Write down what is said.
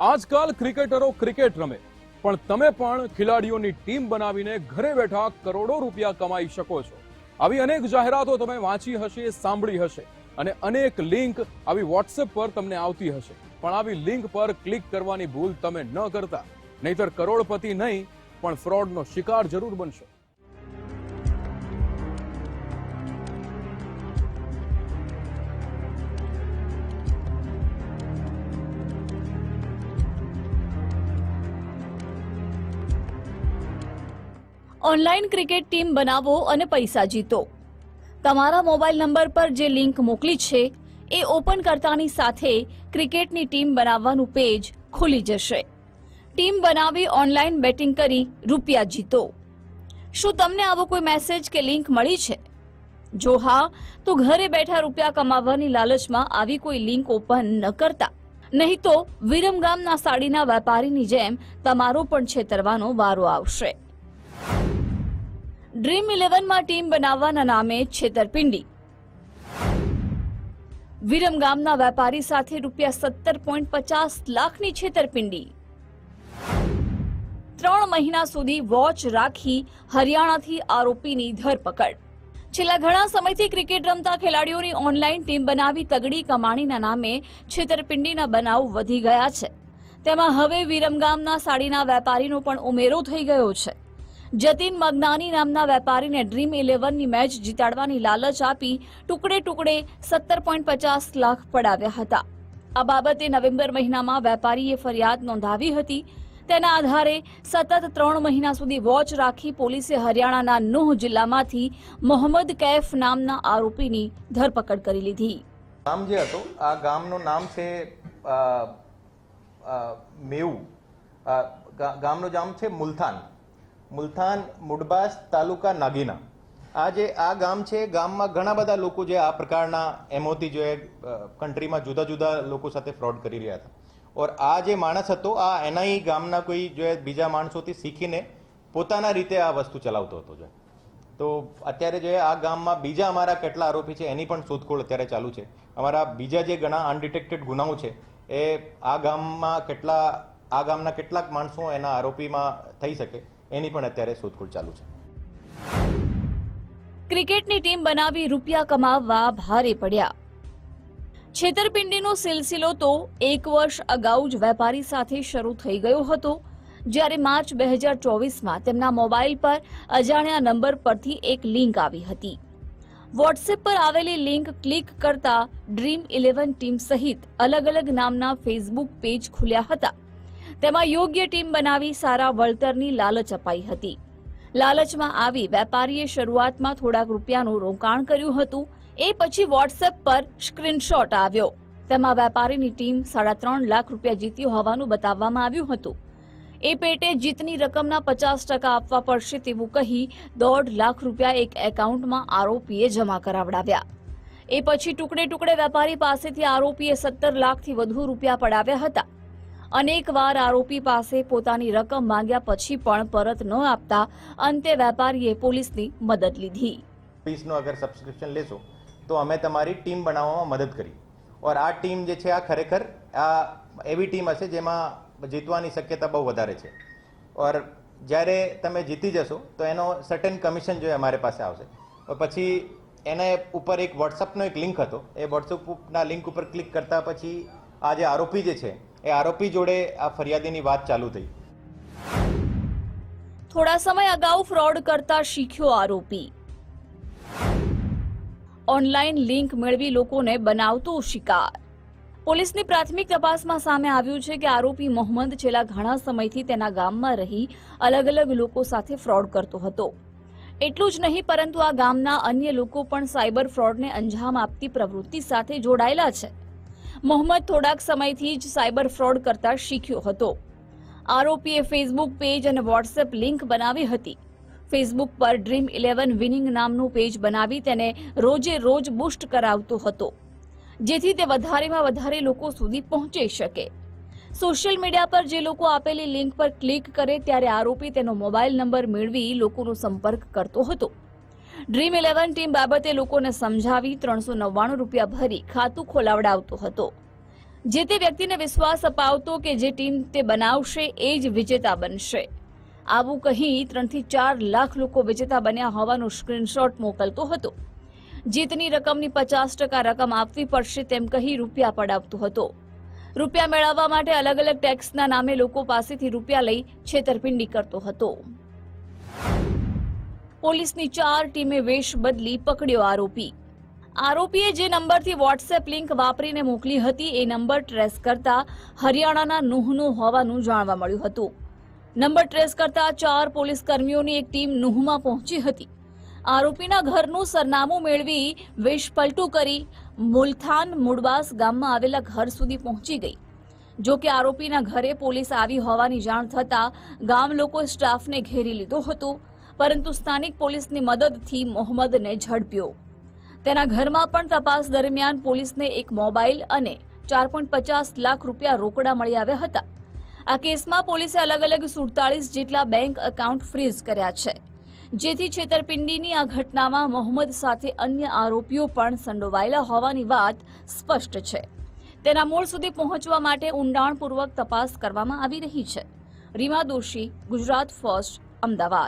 આજકાલ ક્રિકેટરો ક્રિકેટ રમે. પણ તમે પણ ખેલાડીઓની ટીમ બનાવીને ઘરે બેઠા કરોડો રૂપિયા કમાઈ શકો છો. આવી અનેક જાહેરાતો તમે વાંચી હશે, સાંભળી હશે અને અનેક લિંક આવી વોટ્સએપ પર તમને આવતી હશે. પણ આવી લિંક પર ક્લિક કરવાની ભૂલ તમે ન કરતા. નહીતર કરોડપતિ નહીં, પણ ફ્રોડનો શિકાર જરૂર બનશો. ઓનલાઈન ક્રિકેટ ટીમ બનાવો અને પૈસા જીતો. તમારા મોબાઈલ નંબર પર જે લિંક મોકલી છે, એ ઓપન કરતાની સાથે ક્રિકેટની ટીમ બનાવવાનું પેજ ખુલી જશે. ટીમ બનાવી ઓનલાઈન બેટિંગ કરી રૂપિયા જીતો. શું તમને આવો કોઈ મેસેજ કે લિંક મળી છે? જો હા, તો ઘરે બેઠા રૂપિયા કમાવવાની લાલચમાં આવી કોઈ લિંક ઓપન ન કરતા. નહીં તો વિરમગામના સાડીના વેપારીની જેમ તમારો પણ છેતરવાનો વારો આવશે. ડ્રીમ ઇલેવનમાં ટીમ બનાવવાના નામે છેતરપિંડી. વિરમગામના વેપારી સાથે રૂપિયા સત્તર પોઈન્ટ પચાસ લાખની છેતરપિંડી. ત્રણ મહિના સુધી વોચ રાખી હરિયાણાથી આરોપીની ધરપકડ. છેલ્લા ઘણા સમયથી ક્રિકેટ રમતા ખેલાડીઓની ઓનલાઈન ટીમ બનાવી તગડી કમાણીના નામે છેતરપિંડીના બનાવ વધી ગયા છે. તેમાં હવે વિરમગામના સાડીના વેપારીનો પણ ઉમેરો થઈ ગયો છે. જતીન મગનાની નામના વેપારીને ડ્રીમ ઇલેવનની મેચ જીતાડવાની લાલચ આપી ટુકડે ટુકડે સત્તર પોઈન્ટ પચાસ લાખ પડાવ્યા હતા. આ બાબતે નવેમ્બર મહિનામાં વેપારીએ ફરિયાદ નોંધાવી હતી. તેના આધારે સતત ત્રણ મહિના સુધી વોચ રાખી પોલીસે હરિયાણાના નુહ જિલ્લામાંથી મોહમ્મદ કૈફ નામના આરોપીની ધરપકડ કરી લીધી. ગામ જે હતો, આ ગામનું નામ છે ગા- ગામનું નામ છે મુલથાન. મુલથાન, મુડબાસ તાલુકા નાગીના. આ જે આ ગામ છે, ગામમાં ઘણા બધા લોકો જે આ પ્રકારના એમઓથી જે કન્ટ્રીમાં જુદા જુદા લોકો સાથે ફ્રોડ કરી રહ્યા હતા. ઓર આ જે માણસ હતો, આ એનાય ગામના કોઈ જે બીજા માણસોથી શીખીને પોતાના રીતે આ વસ્તુ ચલાવતો હતો જે. તો અત્યારે જે આ ગામમાં બીજા અમારા કેટલા આરોપી છે, એની પણ શોધખોળ અત્યારે ચાલુ છે. અમારા બીજા જે ઘણા અનડિટેક્ટેડ ગુનાઓ છે, એ આ ગામમાં કેટલા, આ ગામના કેટલાક માણસો એના આરોપીમાં થઈ શકે. એની પણ અત્યારે શોધખોળ ચાલુ છે. ક્રિકેટની ટીમ બનાવી રૂપિયા કમાવવા ભારે પડ્યા. છેતરપિંડીનો સિલસિલો તો એક વર્ષ અગાઉ જ વેપારી સાથે શરૂ થઈ ગયો હતો. જ્યારે માર્ચ બે હજાર ચોવીસમાં તેમના મોબાઈલ પર અજાણ્યા નંબર પરથી એક લિંક આવી હતી. વોટ્સએપ પર આવેલી લિંક ક્લિક કરતા ડ્રીમ ઇલેવન ટીમ સહિત અલગ અલગ નામના ફેસબુક પેજ ખુલ્યા હતા. તેમાં યોગ્ય ટીમ બનાવી સારા વળતરની લાલચ અપાઈ હતી. લાલચમાં આવી વેપારીએ શરૂઆતમાં થોડાક રૂપિયાનું રોકાણ કર્યું હતું. એ પછી વોટ્સએપ પર સ્ક્રીનશોટ આવ્યો. તેમાં વેપારીની ટીમ સાડા ત્રણ લાખ રૂપિયા જીત્યું હોવાનું બતાવવામાં આવ્યું હતું. એ પેટે જીતની રકમના પચાસ ટકા આપવા પડશે તેવું કહી દોઢ લાખ રૂપિયા એક એકાઉન્ટમાં આરોપીએ જમા કરાવડાવ્યા. એ પછી ટુકડે ટુકડે વેપારી પાસેથી આરોપીએ સત્તર લાખથી વધુ રૂપિયા પડાવ્યા હતા. અનેક વાર આરોપી પાસે પોતાની રકમ માંગ્યા પછી પણ પરત ન આપતા અંતે વેપારીએ પોલીસની મદદ લીધી. પીસનું અગર સબસ્ક્રિપ્શન લેશો, તો અમે તમારી ટીમ બનાવવામાં મદદ કરી. ઓર આ ટીમ જે છે, આ ખરેખર આ એવી ટીમ હશે જેમાં જીતવાની શક્યતા બહુ વધારે છે. ઓર જ્યારે તમે જીતી જશો, તો એનો સર્ટેન કમિશન જો અમારે પાસે આવશે. પછી એને ઉપર એક વોટ્સઅપનો એક લિંક હતો. એ વોટ્સઅપના લિંક ઉપર ક્લિક કરતા પછી આ જે આરોપી જે છે એ આરોપી જોડે આ ફરિયાદીની વાત ચાલુ થઈ. થોડા સમય અગાઉ ફ્રોડ કરતા શીખ્યો આરોપી. ઓનલાઈન લિંક મેળવી લોકોને બનાવતો શિકાર. પોલીસની પ્રાથમિક તપાસમાં સામે આવ્યું છે કે આરોપી મોહમ્મદ છેલ્લા ઘણા સમયથી તેના ગામમાં રહી અલગ અલગ લોકો સાથે ફ્રોડ કરતો હતો. એટલું જ નહીં, પરંતુ આ ગામના અન્ય લોકો પણ સાયબર ફ્રોડને અંજામ આપતી પ્રવૃત્તિ સાથે જોડાયેલા છે. મોહમ્મદ થોડાક સમયથી જ સાયબર ફ્રોડ કરતા શીખ્યો હતો. આરોપીએ ફેસબુક પેજ અને વોટ્સએપ લિંક બનાવી હતી. ફેસબુક પર ડ્રીમ ઇલેવન વિનિંગ નામનું પેજ બનાવી તેને રોજે રોજ બુસ્ટ કરાવતો હતો. જેથી તે વધારેમાં વધારે લોકો સુધી પહોંચી શકે. સોશિયલ મીડિયા પર જે લોકો આપેલી લિંક પર ક્લિક કરે, ત્યારે આરોપી તેનો મોબાઈલ નંબર મેળવી લોકોનો સંપર્ક કરતો હતો. ડ્રીમ ઇલેવન ટીમ બાબતે લોકોને સમજાવી ત્રણસો નવ્વાણું રૂપિયા ભરી ખાતું ખોલાવડાવતો હતો. જે તે વ્યક્તિને વિશ્વાસ અપાવતો કે જે ટીમ તે બનાવશે, એ જ વિજેતા બનશે. આવું કહી ત્રણથી ચાર લાખ લોકો વિજેતા બન્યા હોવાનો સ્ક્રીનશોટ મોકલતો હતો. જીતની રકમની પચાસ ટકા રકમ આપવી પડશે તેમ કહી રૂપિયા પડાવતો હતો. રૂપિયા મેળવવા માટે અલગ અલગ ટેક્સના નામે લોકો પાસેથી રૂપિયા લઈ છેતરપિંડી કરતો હતો. પોલીસની ચાર ટીમે વેશ બદલી પકડ્યો આરોપી. આરોપીએ જે નંબરથી વોટ્સએપ લિંક વાપરીને મોકલી હતી, એ નંબર ટ્રેસ કરતા હરિયાણાના નુહનું હોવાનું જાણવા મળ્યું હતું. નંબર ટ્રેસ કરતા ચાર પોલીસ કર્મીઓની એક ટીમ નુહમાં પહોંચી હતી. આરોપીના ઘરનું સરનામું મેળવી વેશ પલટું કરી મુલથાન મુડવાસ ગામમાં આવેલા ઘર સુધી પહોંચી ગઈ. જો કે આરોપીના ઘરે પોલીસ આવી હોવાની જાણ થતાં ગામ લોકો સ્ટાફને ઘેરી લીધો હતો. પરંતુ સ્થાનિક પોલીસની મદદથી મોહમ્મદને ઝડપ્યો. તેના ઘરમાં પણ તપાસ દરમિયાન પોલીસને એક મોબાઈલ અને ચાર પોઈન્ટ પચાસ લાખ રૂપિયા રોકડા મળી આવ્યા હતા. આ કેસમાં પોલીસે અલગ અલગ સુડતાળીસ જેટલા બેંક એકાઉન્ટ ફ્રીઝ કર્યા છે. જેથી છેતરપિંડીની આ ઘટનામાં મોહમ્મદ સાથે અન્ય આરોપીઓ પણ સંડોવાયેલા હોવાની વાત સ્પષ્ટ છે. તેના મૂળ સુધી પહોંચવા માટે ઊંડાણપૂર્વક તપાસ કરવામાં આવી રહી છે. રીમા દોશી, ગુજરાત ફર્સ્ટ, અમદાવાદ.